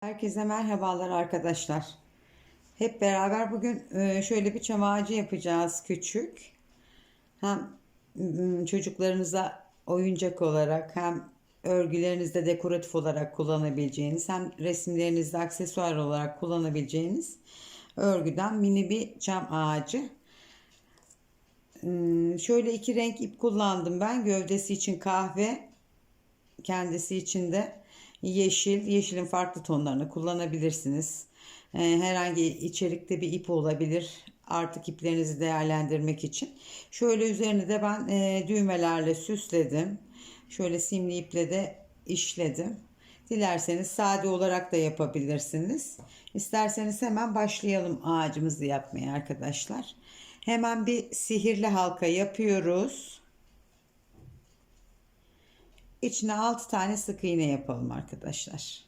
Herkese merhabalar arkadaşlar. Hep beraber bugün e, şöyle bir çam ağacı yapacağız küçük. Hem çocuklarınıza oyuncak olarak hem örgülerinizde dekoratif olarak kullanabileceğiniz hem resimlerinizde aksesuar olarak kullanabileceğiniz örgüden mini bir çam ağacı. Hmm, Şöyle iki renk ip kullandım ben. Gövdesi için kahve, kendisi için de yeşil. Yeşilin farklı tonlarını kullanabilirsiniz. Ee, Herhangi içerikte bir ip olabilir. Artık iplerinizi değerlendirmek için. Şöyle üzerine de ben e, düğmelerle süsledim. Şöyle simli iple de işledim. Dilerseniz sade olarak da yapabilirsiniz. İsterseniz hemen başlayalım ağacımızı yapmaya arkadaşlar. Hemen bir sihirli halka yapıyoruz. İçine 6 tane sık iğne yapalım arkadaşlar.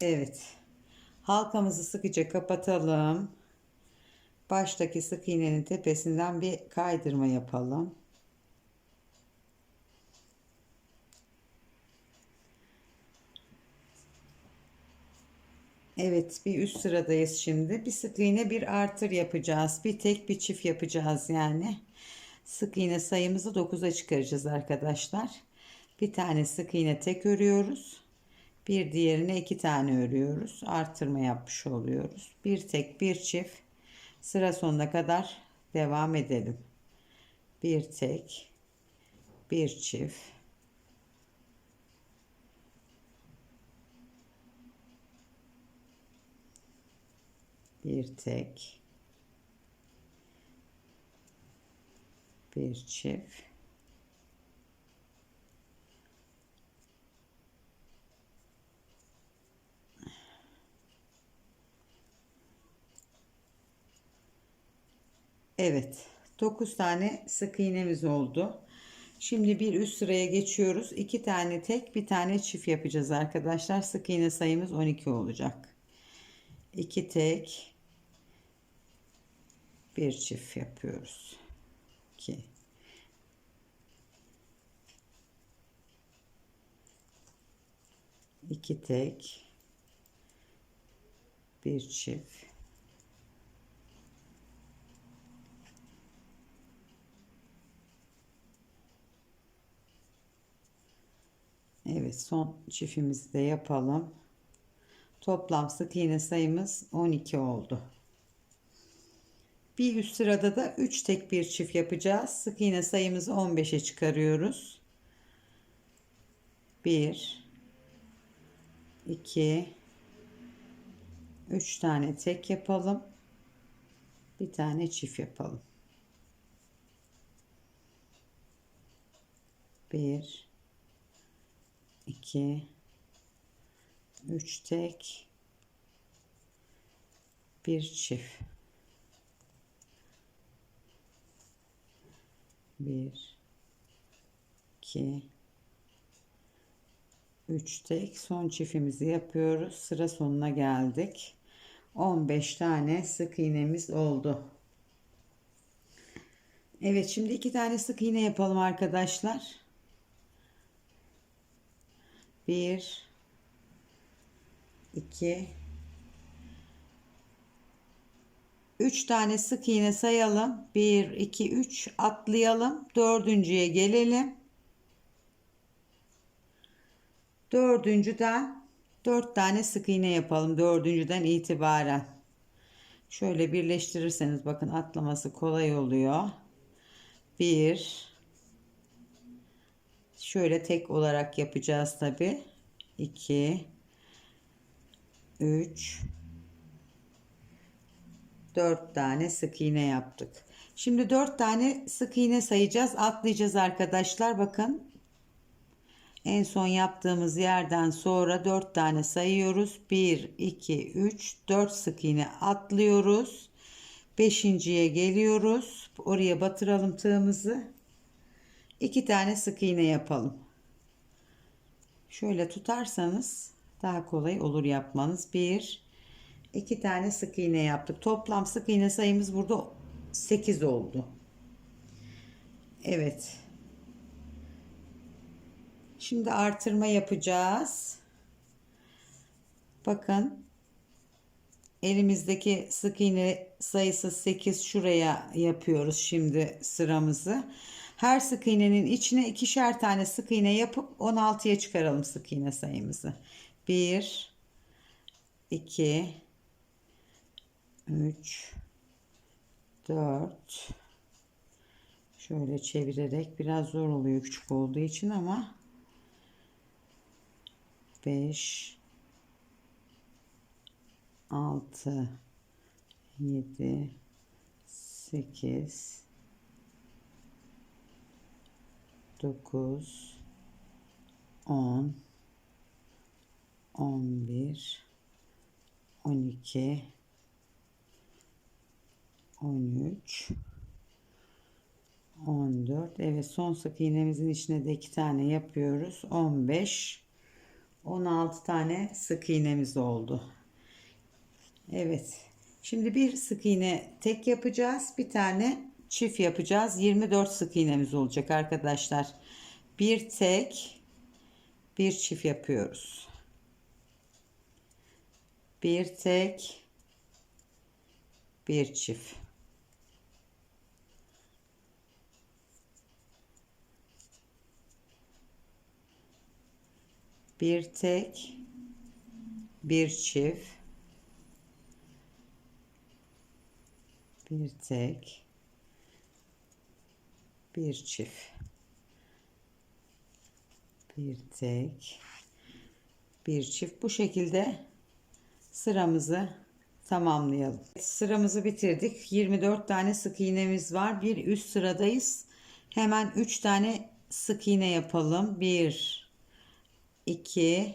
Evet. Halkamızı sıkıca kapatalım. Baştaki sık iğnenin tepesinden bir kaydırma yapalım. Evet bir üst sıradayız şimdi. Bir sık iğne bir artır yapacağız. Bir tek bir çift yapacağız yani. Sık iğne sayımızı 9'a çıkaracağız arkadaşlar. Bir tane sık iğne tek örüyoruz. Bir diğerine iki tane örüyoruz. Artırma yapmış oluyoruz. Bir tek bir çift. Sıra sonuna kadar devam edelim. Bir tek bir çift. Bir tek bir çift Evet 9 tane sık iğnemiz oldu. Şimdi bir üst sıraya geçiyoruz. 2 tane tek bir tane çift yapacağız arkadaşlar. Sık iğne sayımız 12 olacak. 2 tek bir çift yapıyoruz. 2 2 tek bir çift Evet son çiftimizi de yapalım. Toplam sık iğne sayımız 12 oldu. Bir üst sırada da 3 tek bir çift yapacağız. Sık iğne sayımızı 15'e çıkarıyoruz. 1 2 3 tane tek yapalım. Bir tane çift yapalım. 1 2 3 tek bir çift. 1 2 3 tek son çiftimizi yapıyoruz. Sıra sonuna geldik. 15 tane sık iğnemiz oldu. Evet şimdi iki tane sık iğne yapalım arkadaşlar. 1 2 3 tane sık iğne sayalım. 1 2 3 atlayalım. Dördüncüye gelelim. Dördüncüden 4 tane sık iğne yapalım. Dördüncüden itibaren. Şöyle birleştirirseniz bakın atlaması kolay oluyor. 1 Şöyle tek olarak yapacağız tabi. 2 3 4 tane sık iğne yaptık. Şimdi 4 tane sık iğne sayacağız. Atlayacağız arkadaşlar. Bakın. En son yaptığımız yerden sonra 4 tane sayıyoruz. 1 2 3 4 sık iğne atlıyoruz. Beşinciye geliyoruz. Oraya batıralım tığımızı. 2 tane sık iğne yapalım. Şöyle tutarsanız daha kolay olur yapmanız. 1 2 tane sık iğne yaptık. Toplam sık iğne sayımız burada 8 oldu. Evet. Şimdi artırma yapacağız. Bakın elimizdeki sık iğne sayısı 8 şuraya yapıyoruz şimdi sıramızı. Her sık iğnenin içine ikişer tane sık iğne yapıp 16'ya çıkaralım sık iğne sayımızı. 1 2 3 4 Şöyle çevirerek biraz zor oluyor küçük olduğu için ama 5 6 7 8 9 10 11 12 13 14 evet son sık iğnemizin içine de iki tane yapıyoruz. 15 16 tane sık iğnemiz oldu. Evet şimdi bir sık iğne tek yapacağız bir tane çift yapacağız. 24 sık iğnemiz olacak arkadaşlar. Bir tek bir çift yapıyoruz. Bir tek bir çift bir tek bir çift bir tek bir çift bir tek bir çift bu şekilde sıramızı tamamlayalım. Sıramızı bitirdik. 24 tane sık iğnemiz var. Bir üst sıradayız. Hemen 3 tane sık iğne yapalım. 1 2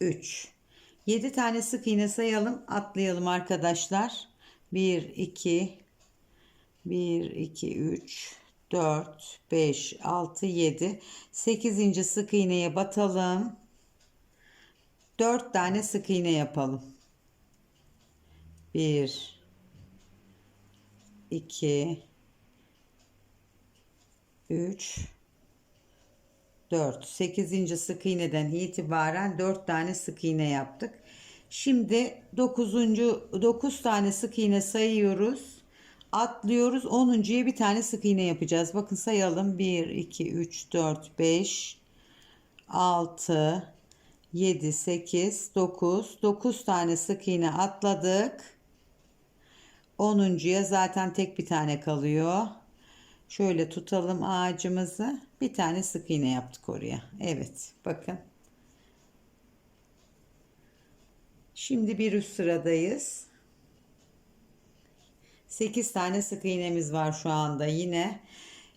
3 7 tane sık iğne sayalım. Atlayalım arkadaşlar. 1 2 1 2 3 4 5 6 7 8. sık iğneye batalım. 4 tane sık iğne yapalım. 1 2 3 4 8. sık iğneden itibaren 4 tane sık iğne yaptık. Şimdi 9. 9 tane sık iğne sayıyoruz. Atlıyoruz. 10.ya bir tane sık iğne yapacağız. Bakın sayalım. 1 2 3 4 5 6 7 8 9 9 tane sık iğne atladık. 10.ya zaten tek bir tane kalıyor. Şöyle tutalım ağacımızı. Bir tane sık iğne yaptık oraya. Evet bakın. Şimdi bir üst sıradayız. 8 tane sık iğnemiz var şu anda yine.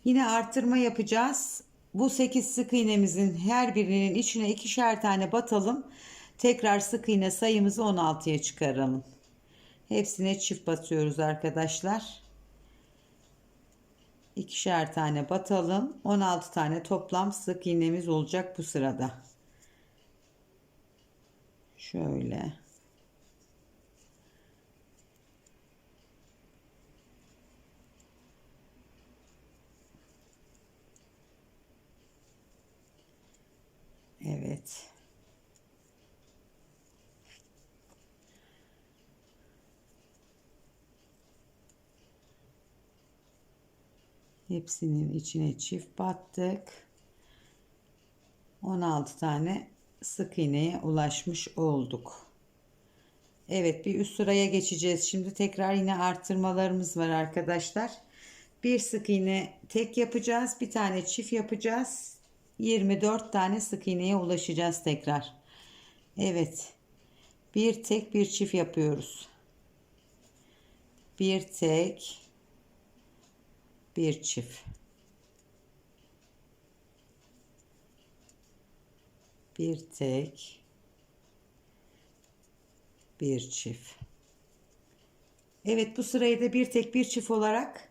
Yine artırma yapacağız. Bu 8 sık iğnemizin her birinin içine ikişer tane batalım. Tekrar sık iğne sayımızı 16'ya çıkaralım. Hepsine çift batıyoruz arkadaşlar ikişer tane batalım. 16 tane toplam sık iğnemiz olacak bu sırada. Şöyle. Evet. Hepsinin içine çift battık. 16 tane sık iğneye ulaşmış olduk. Evet bir üst sıraya geçeceğiz. Şimdi tekrar yine arttırmalarımız var arkadaşlar. Bir sık iğne tek yapacağız. Bir tane çift yapacağız. 24 tane sık iğneye ulaşacağız tekrar. Evet. Bir tek bir çift yapıyoruz. Bir tek bir çift. Bir tek. Bir çift. Evet bu sırayı da bir tek bir çift olarak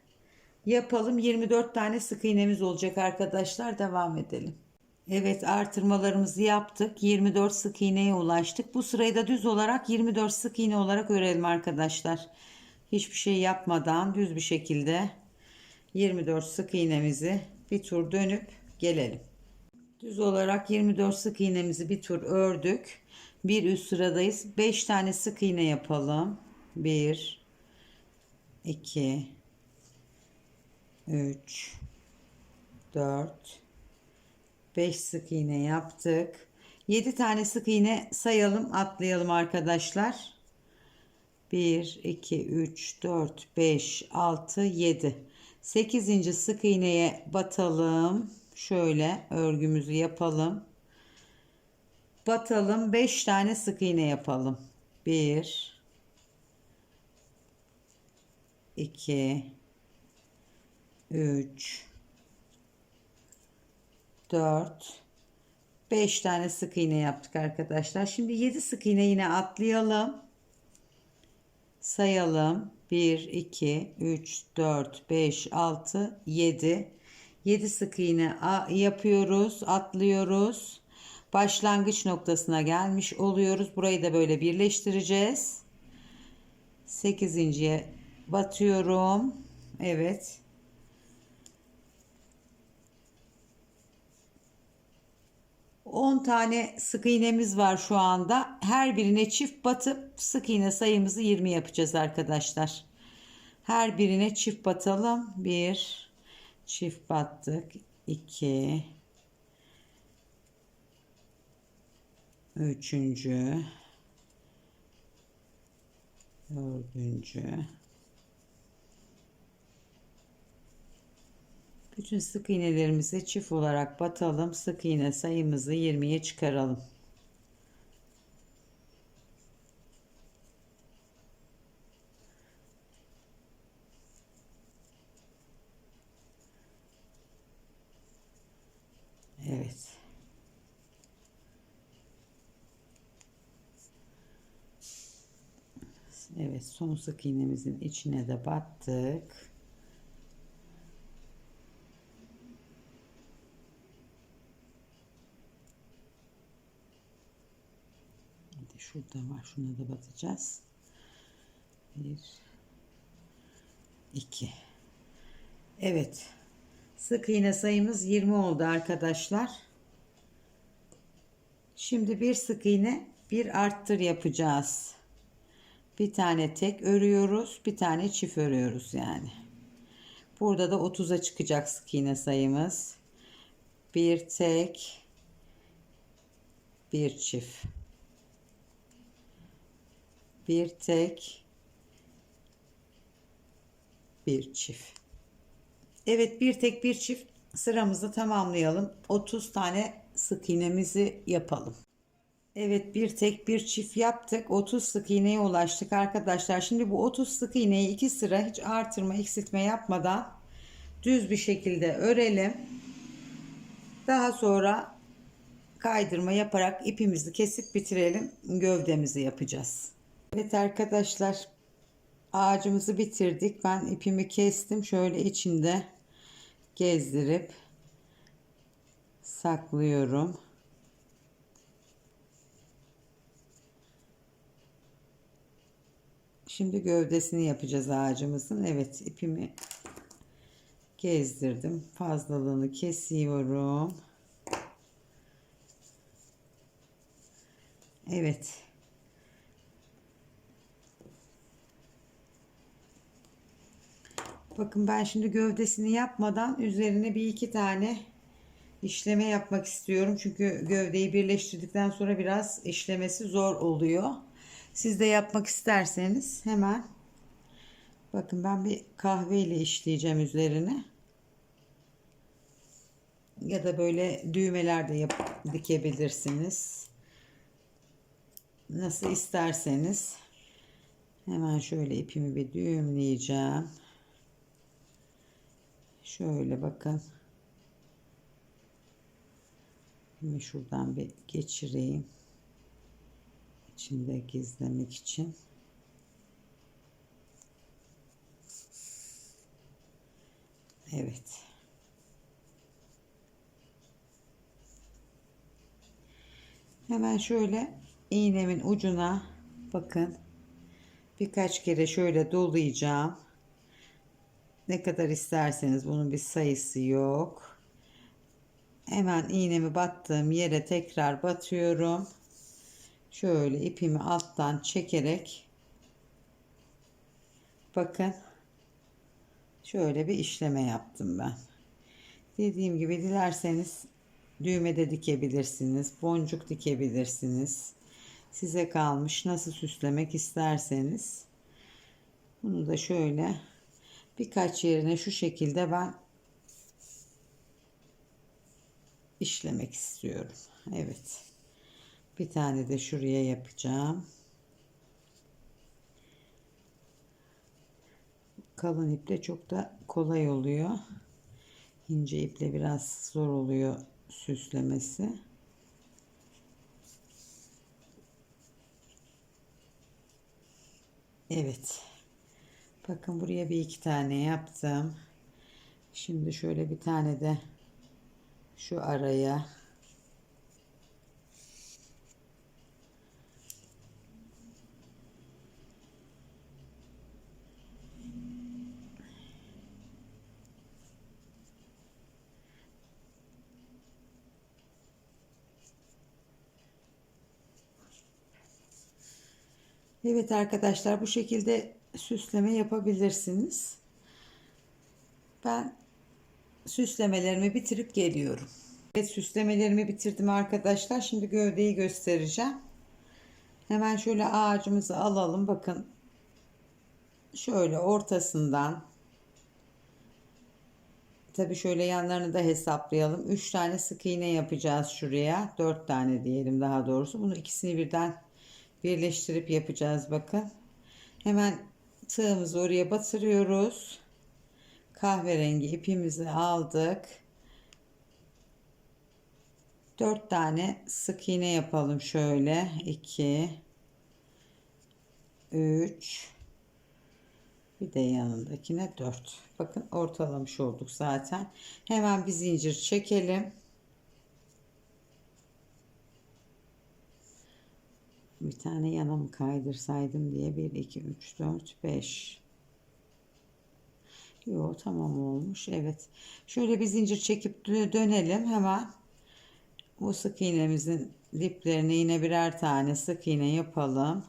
yapalım. 24 tane sık iğnemiz olacak arkadaşlar. Devam edelim. Evet artırmalarımızı yaptık. 24 sık iğneye ulaştık. Bu sırayı da düz olarak 24 sık iğne olarak örelim arkadaşlar. Hiçbir şey yapmadan düz bir şekilde 24 sık iğnemizi bir tur dönüp gelelim. Düz olarak 24 sık iğnemizi bir tur ördük. Bir üst sıradayız. 5 tane sık iğne yapalım. 1 2 3 4 5 sık iğne yaptık. 7 tane sık iğne sayalım, atlayalım arkadaşlar. 1 2 3 4 5 6 7 8. sık iğneye batalım. Şöyle örgümüzü yapalım. Batalım 5 tane sık iğne yapalım. 1 2 3 4 5 tane sık iğne yaptık arkadaşlar. Şimdi 7 sık iğne yine atlayalım. Sayalım. 1 2 3 4 5 6 7 7 sık iğne yapıyoruz, atlıyoruz. Başlangıç noktasına gelmiş oluyoruz. Burayı da böyle birleştireceğiz. 8.ye batıyorum. Evet. On tane sık iğnemiz var şu anda. Her birine çift batıp sık iğne sayımızı 20 yapacağız arkadaşlar. Her birine çift batalım. 1 çift battık. 2 Üçüncü Dördüncü Bütün sık iğnelerimizi çift olarak batalım. Sık iğne sayımızı 20'ye çıkaralım. Evet. Evet son sık iğnemizin içine de battık. Şurada var. Şuna da batacağız. Bir, iki. Evet. Sık iğne sayımız 20 oldu arkadaşlar. Şimdi bir sık iğne bir arttır yapacağız. Bir tane tek örüyoruz. Bir tane çift örüyoruz yani. Burada da 30'a çıkacak sık iğne sayımız. Bir tek bir çift bir tek bir çift. Evet bir tek bir çift sıramızı tamamlayalım. 30 tane sık iğnemizi yapalım. Evet bir tek bir çift yaptık. 30 sık iğneye ulaştık arkadaşlar. Şimdi bu 30 sık iğneyi iki sıra hiç artırma eksiltme yapmadan düz bir şekilde örelim. Daha sonra kaydırma yaparak ipimizi kesip bitirelim. Gövdemizi yapacağız. Evet arkadaşlar ağacımızı bitirdik. Ben ipimi kestim. Şöyle içinde gezdirip saklıyorum. Şimdi gövdesini yapacağız ağacımızın. Evet ipimi gezdirdim. Fazlalığını kesiyorum. Evet. Bakın ben şimdi gövdesini yapmadan üzerine bir iki tane işleme yapmak istiyorum. Çünkü gövdeyi birleştirdikten sonra biraz işlemesi zor oluyor. Siz de yapmak isterseniz hemen bakın ben bir kahve ile işleyeceğim üzerine. Ya da böyle düğmeler de yap dikebilirsiniz. Nasıl isterseniz. Hemen şöyle ipimi bir düğümleyeceğim. Şöyle bakın. Şimdi şuradan bir geçireyim. İçinde gizlemek için. Evet. Hemen şöyle iğnemin ucuna bakın birkaç kere şöyle dolayacağım Ne kadar isterseniz bunun bir sayısı yok. Hemen iğnemi battığım yere tekrar batıyorum. Şöyle ipimi alttan çekerek bakın şöyle bir işleme yaptım ben. Dediğim gibi dilerseniz düğme de dikebilirsiniz. Boncuk dikebilirsiniz. Size kalmış nasıl süslemek isterseniz. Bunu da şöyle birkaç yerine şu şekilde ben işlemek istiyorum. Evet. Bir tane de şuraya yapacağım. Kalın iple çok da kolay oluyor. İnce iple biraz zor oluyor süslemesi. Evet. Bakın buraya bir iki tane yaptım. Şimdi şöyle bir tane de şu araya Evet arkadaşlar bu şekilde süsleme yapabilirsiniz. Ben süslemelerimi bitirip geliyorum. Evet süslemelerimi bitirdim arkadaşlar. Şimdi gövdeyi göstereceğim. Hemen şöyle ağacımızı alalım. Bakın şöyle ortasından tabi şöyle yanlarını da hesaplayalım. 3 tane sık iğne yapacağız şuraya. 4 tane diyelim daha doğrusu. Bunu ikisini birden birleştirip yapacağız bakın. Hemen tığımızı oraya batırıyoruz. Kahverengi ipimizi aldık. 4 tane sık iğne yapalım şöyle. 2 3 bir de yanındakine 4. Bakın ortalamış olduk zaten. Hemen bir zincir çekelim. Bir tane yana kaydırsaydım diye 1 2 3 4 5 Yo tamam olmuş. Evet. Şöyle bir zincir çekip dönelim hemen. Bu sık iğnemizin diplerine yine birer tane sık iğne yapalım.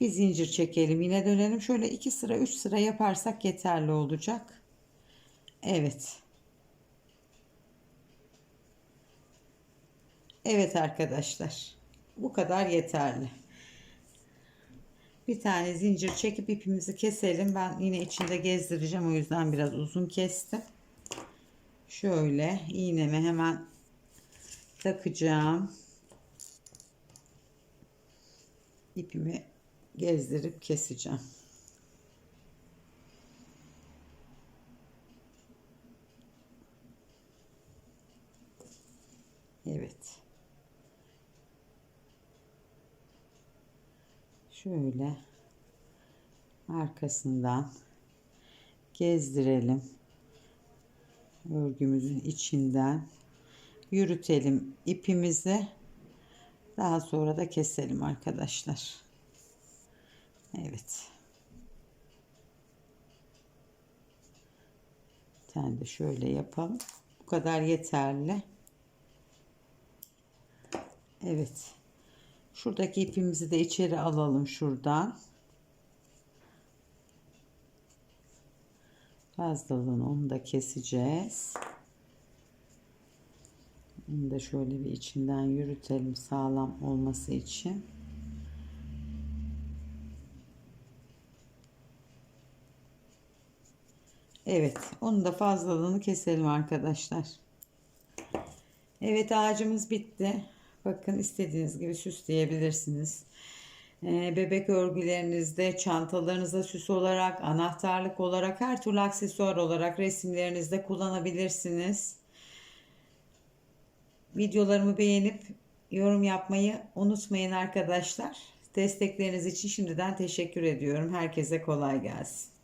Bir zincir çekelim. Yine dönelim. Şöyle iki sıra üç sıra yaparsak yeterli olacak. Evet. Evet arkadaşlar. Bu kadar yeterli. Bir tane zincir çekip ipimizi keselim. Ben yine içinde gezdireceğim. O yüzden biraz uzun kestim. Şöyle iğnemi hemen takacağım. İpimi gezdirip keseceğim. Evet. Şöyle arkasından gezdirelim. Örgümüzün içinden yürütelim ipimizi. Daha sonra da keselim arkadaşlar. Evet. Bir tane de şöyle yapalım. Bu kadar yeterli. Evet. Şuradaki ipimizi de içeri alalım şuradan. Fazlalığını onu da keseceğiz. Bunu da şöyle bir içinden yürütelim sağlam olması için. Evet, onu da fazlalığını keselim arkadaşlar. Evet ağacımız bitti. Bakın istediğiniz gibi süsleyebilirsiniz. Ee, bebek örgülerinizde, çantalarınızda süs olarak, anahtarlık olarak, her türlü aksesuar olarak resimlerinizde kullanabilirsiniz. Videolarımı beğenip yorum yapmayı unutmayın arkadaşlar. Destekleriniz için şimdiden teşekkür ediyorum. Herkese kolay gelsin.